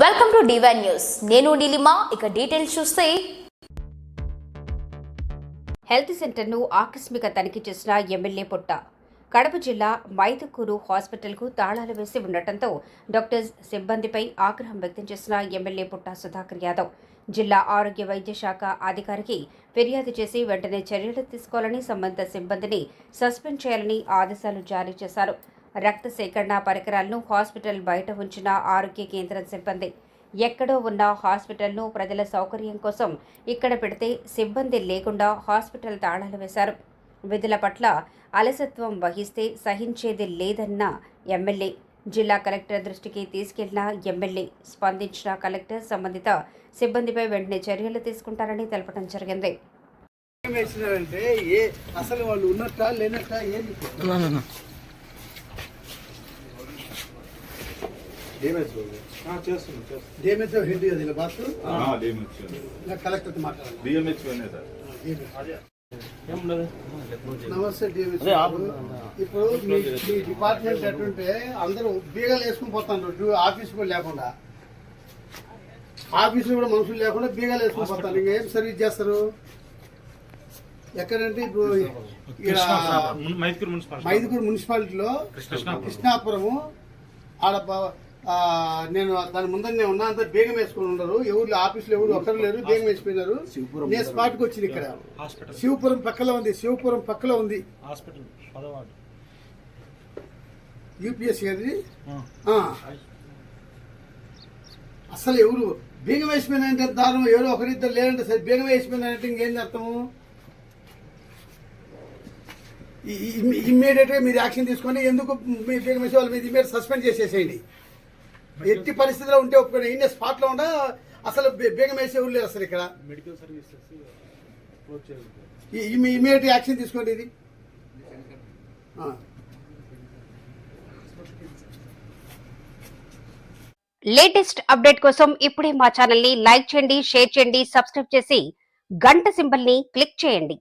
Welcome to divine news నేను నీలిమా ఇక details చూస్తే. హెల్త్ సెంటర్ను ఆకస్మిక తనిఖీ చేసిన ఎమ్మెల్యే పుట్ట. కడప జిల్లా మైదుకూరు హాస్పిటల్కు తాళాలు వేసి ఉండటంతో డాక్టర్స్ సిబ్బందిపై ఆగ్రహం వ్యక్తం చేసిన ఎమ్మెల్యే పుట్ట సుధాకర్ యాదవ్. జిల్లా ఆరోగ్య వైద్య శాఖ అధికారికి ఫిర్యాదు చేసి వెంటనే చర్యలు తీసుకోవాలని సంబంధిత సిబ్బందిని సస్పెండ్ చేయాలని ఆదేశాలు జారీ చేశారు. రక్త సేకరణ పరికరాలను హాస్పిటల్ బయట ఉంచిన ఆరోగ్య కేంద్రం సిబ్బంది. ఎక్కడో ఉన్న హాస్పిటల్ను ప్రజల సౌకర్యం కోసం ఇక్కడ పెడితే సిబ్బంది లేకుండా హాస్పిటల్ తాళాలు వేశారు. విధుల పట్ల అలసత్వం వహిస్తే సహించేది లేదన్న ఎమ్మెల్యే జిల్లా కలెక్టర్ దృష్టికి తీసుకెళ్ళిన ఎమ్మెల్యే స్పందించిన కలెక్టర్ సంబంధిత సిబ్బందిపై వెంటనే చర్యలు తీసుకుంటారని తెలపడం జరిగింది. అసలు వాళ్ళు ఉన్నట్ట లేనట్ట ఏంది డ్యామేజ్ హెడ్ అది ఇలా బాత్ ఇలా కలెక్టర్ మాట్లాడాలి. నమస్తే డ్యామేజ్ ఇప్పుడు మీ డిపార్ట్మెంట్ ఎట్టుంటే అందరూ బీగాలు వేసుకుని పోతాను ఆఫీస్ కూడా లేకుండా. ఆఫీసులో కూడా మనుషులు లేకుండా బీగాలు వేసుకుని పోతాను ఇంకేం సర్వీస్ చేస్తారు? ఎక్కడంటే ఇప్పుడు మైదుకూరు మున్సిపాలిటీలో. కృష్ణాపురము ఆడ నేను దాని ముందరనే ఉన్నా అంతా బేగం వేసుకుని ఉన్నారు ఎవరు ఆఫీసులో ఎవరు ఒక్కరు లేరు బేగం వేసిపోయినారు. నేను స్పాట్కి వచ్చింది ఇక్కడ. శివపురం పక్కలో ఉంది శివపురం పక్కలో ఉంది. హాస్పిటల్ యూపీఎస్సీ అది. అసలు ఎవరు బీగం వేసిపోయినంటే దారుణం. ఎవరో ఒకరిద్దరు లేదంటే సరే బీగం వేసిపోయినంటే ఇంకేంది అర్థము? ఇమ్మీడియట్గా మీరు యాక్షన్ తీసుకొని ఎందుకు మీ బీగం వేసే వాళ్ళ మీద ఇమ్మీడియట్ సస్పెండ్ చేసేసేయండి. ఎట్టి పరిస్థితిలో ఉంటే ఒప్పుకొని. ఇన్ని స్పాట్లో ఉండా అసలు బీగం వేసే ఎవరు లేరు అసలు ఇక్కడ. మెడికల్ సర్వీసెస్ ఇమ్మీడియట్ యాక్షన్ తీసుకోండి ఇది. ఆ. లేటెస్ట్ అప్డేట్ కోసం ఇప్పుడే మా ఛానల్ని లైక్ చేయండి షేర్ చేయండి సబ్స్క్రైబ్ చేసి గంట సింబల్ని క్లిక్ చేయండి.